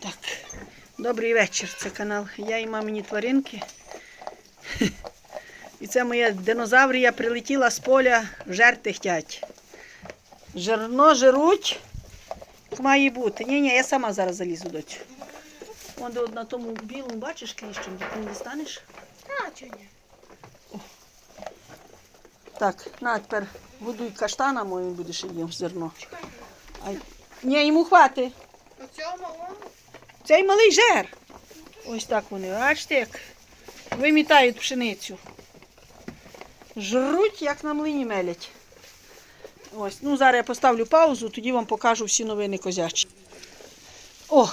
Так, добрий вечір. Це канал Я і мамині тваринки. І це моя динозаврія прилетіла з поля, жерти хтять. Жерно жируть. як Має бути. Ні, ні, я сама зараз залізу до цього. Вон на тому білому, бачиш кліщем, ти не дістанеш? А, чого ні? Так, на тепер годуй каштана, мою будеш їв зерно. Ай. Ні, йому хвати. Цей малий жер. Ось так вони, бачите, як вимітають пшеницю. Жруть, як на млині мелять. Ось, ну зараз я поставлю паузу, тоді вам покажу всі новини козячі. О,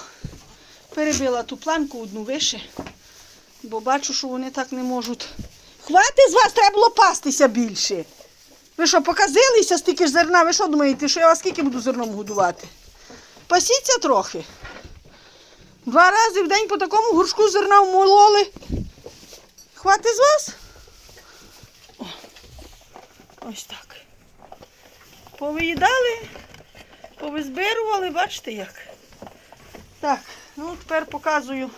перебила ту планку одну вище, бо бачу, що вони так не можуть. Хвати з вас, треба було пастися більше. Ви що, показилися стільки ж зерна? Ви що думаєте, що я вас скільки буду зерном годувати? Пасіться трохи. Два рази в день по такому горшку зерна вмололи. Хватить з вас? О, ось так. Повиїдали, повизбирували, бачите як. Так, ну тепер показую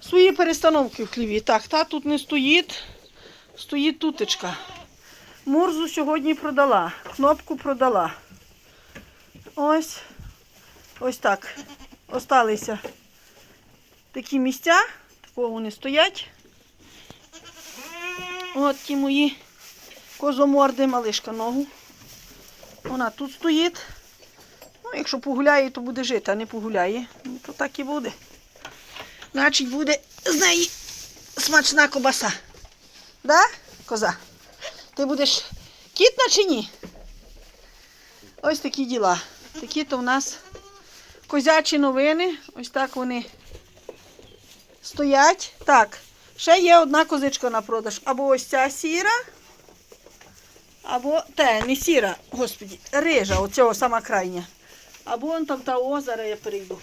свої перестановки в хліві. Так, та тут не стоїть, стоїть тутечка. Мурзу сьогодні продала, кнопку продала. Ось. Ось так. Осталися такі місця, такого вони стоять. От ті мої козоморди, малишка ногу. Вона тут стоїть. Ну, якщо погуляє, то буде жити, а не погуляє, ну, то так і буде. Значить, буде з неї смачна кобаса. Да, коза? Ти будеш кітна чи ні? Ось такі діла. Такі то в нас козячі новини. Ось так вони стоять. Так, ще є одна козичка на продаж. Або ось ця сіра, або те, не сіра, господі, рижа, оцього сама крайня. Або вон там та озера я перейду.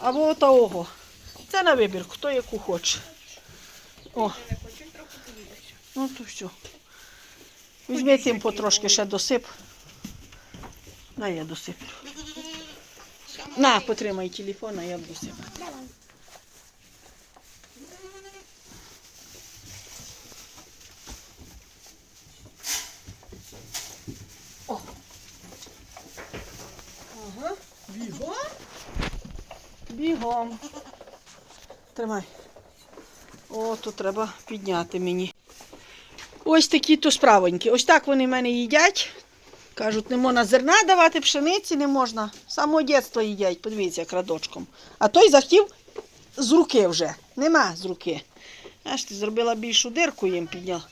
Або того. Це на вибір, хто яку хоче. О. Ну то все. Візьми тим потрошки ще досип. Дай я досиплю. На, потримай телефон, а я досиплю. О. Ага. Бігом. Бігом. Тримай. О, тут треба підняти мені. Ось такі то справоньки. Ось так вони в мене їдять. Кажуть, не можна зерна давати, пшениці не можна. З Самого дитинства їдять, подивіться, як радочком. А той захотів з руки вже. Нема з руки. Аж ти зробила більшу дирку їм підняла.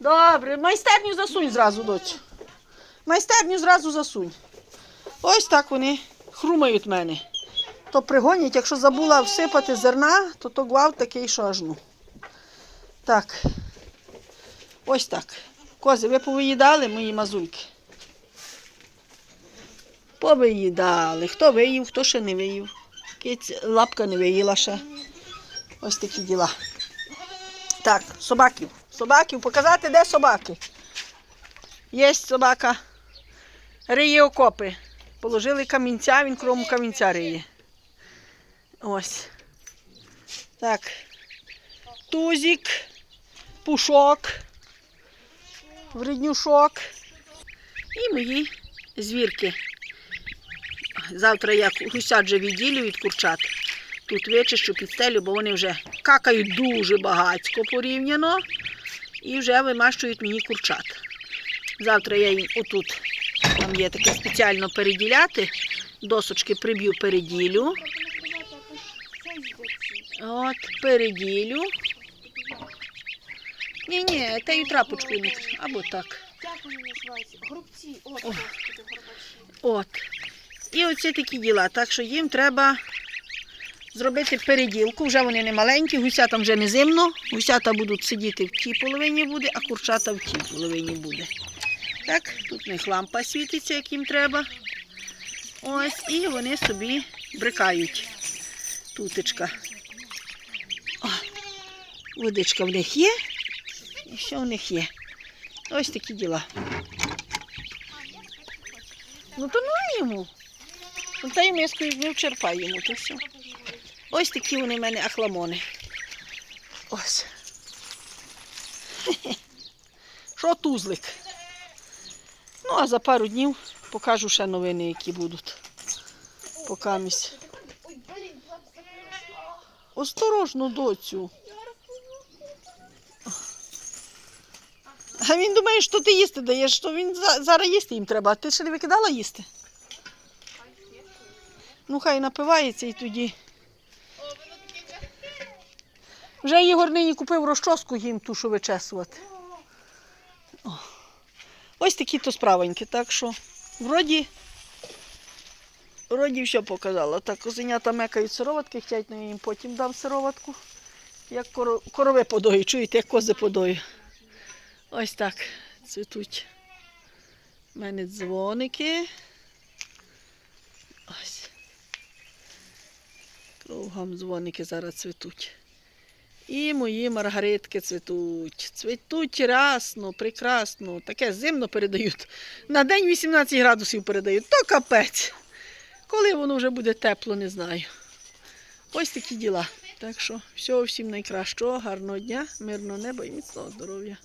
Добре, майстерню засунь зразу, доцю. Майстерню зразу засунь. Ось так вони хрумають мене. То пригонять, якщо забула всипати зерна, то то гвалт такий, що аж ну. Так. Ось так. Кози, ви повиїдали мої мазульки? Повиїдали. Хто виїв, хто ще не виїв. Лапка не виїла ще. Ось такі діла. Так, собаків. Собаків, показати, де собаки. Є собака. Риє окопи. Положили камінця, він кругом камінця риє. Ось. Так. Тузик, пушок, вреднюшок і мої звірки. Завтра я гусят вже відділю від курчат. Тут вичищу підстелю, бо вони вже какають дуже багатько порівняно і вже вимащують мені курчат. Завтра я їм отут, там є таке спеціально переділяти, досочки приб'ю переділю. От, переділю. Ні, ні, таю трапочкою не кр- або так. Як вони називаються? Грубці. От, О. господи, горбачі. От. І оці такі діла. Так що їм треба зробити переділку. Вже вони не маленькі, гусятам вже не зимно. Гусята будуть сидіти в тій половині буде, а курчата в тій половині буде. Так, тут них лампа світиться, як їм треба. Ось, і вони собі брикають. Тутечка. О, водичка в них є. І що в них є? Ось такі діла. Ну то ну йому. Ну, Та й миску не вчерпай йому, то все. Ось такі вони в мене ахламони. Ось. Що тузлик? Ну, а за пару днів покажу ще новини, які будуть. Покамість. Осторожно, доцю. А він думає, що ти їсти даєш, що він за- зараз їсти їм треба. Ти ще не викидала їсти? Ну, хай напивається і тоді. Вже Ігор нині купив розчоску їм ту, що вичесувати. Ось такі то справоньки. Так що, вроді, вроді все показала. Так, козенята мекають сироватки, хочуть, ну я їм потім дам сироватку. Як коро- корови подою, чуєте, як кози подою. Ось так цвітуть. У мене дзвоники. Ось. Кругом дзвоники зараз цвітуть. І мої маргаритки цвітуть. Цвітуть рясно, прекрасно. Таке зимно передають. На день 18 градусів передають. То капець. Коли воно вже буде тепло, не знаю. Ось такі діла. Так що всього всім найкращого, гарного дня, мирного неба і міцного здоров'я.